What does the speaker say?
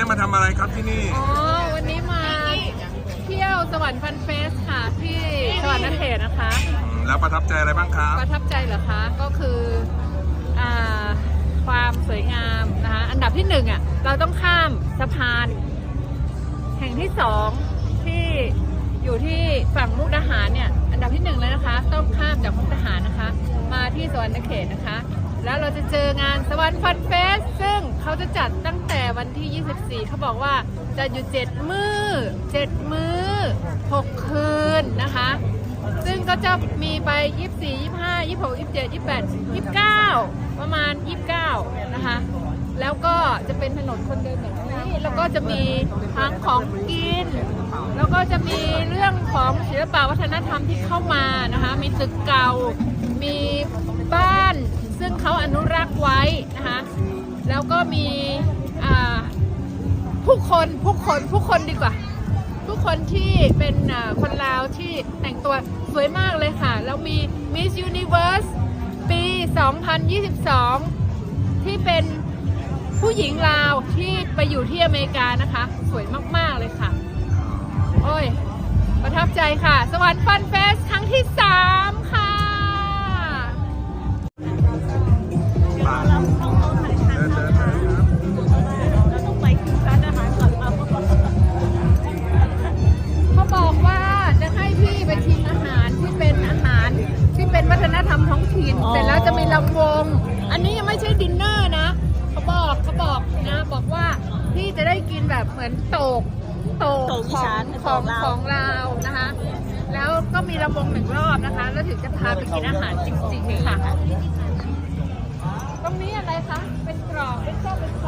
อะไรครับที่นี่ อ๋อ วันนี้มาเที่ยวสวรรค์ฟันเฟสค่ะที่สวรรค์นเขตนะคะอืมแล้วประทับใจอะไรบ้างครับ ประทับใจเหรอคะ ก็คืออ่าความสวยงามนะคะ อันดับที่หนึ่งอะ เราต้องข้ามสะพาน แห่งที่สองที่อยู่ที่ฝั่งมุกดาหารเนี่ย อันดับที่หนึ่งเลยนะคะ ต้องข้ามจากมุกดาหารนะคะ มาที่สวรรค์เขตนะคะ แล้วเราจะเจองานสวรรค์ฟันเฟส ซึ่งเขาจะจัดตั้งแต่วันที่ 24 เขาบอกว่าจะอยู่ 7 มือ7มือ6 คืนนะคะ ซึ่งก็จะมีไป 24 25 26 27 28 29 ประมาณ 29 นะคะ แล้วก็จะเป็นถนนคนเดินแบบนี้ แล้วก็จะมีทั้งของกิน แล้วก็จะมีเรื่องของศิลปวัฒนธรรมที่เข้ามานะคะ มีตึกเก่า มีบ้าน ซึ่งเขาอนุรักษ์ไว้นะคะ แล้วก็มีผู้คนผู้คนผู้คนดีกว่า ผู้คนที่เป็นคนลาวที่แต่งตัวสวยมากเลยค่ะ แล้วมี Miss Universe ปี 2022 ที่เป็นผู้หญิงลาวที่ไปอยู่ที่อเมริกานะคะ สวยมาก ๆ เลยค่ะ โอ้ย ประทับใจค่ะ สวรรค์ฟันเฟสครั้งที่3ค่ะมำวง อันนี้ยังไม่ใช่ดินเนอร์นะเขาบอกเขาบอกนะ บอกว่าพี่จะได้กินแบบเหมือนโตกโตกโตของอีสานของเราของเรานะคะ แล้วก็มีลำวงหนึ่งรอบนะคะ แล้วถึงจะพาไปกินอาหารจริงๆค่ะ ตรงนี้อะไรคะ เป็นกรอบเป็นส้มเป็นซอ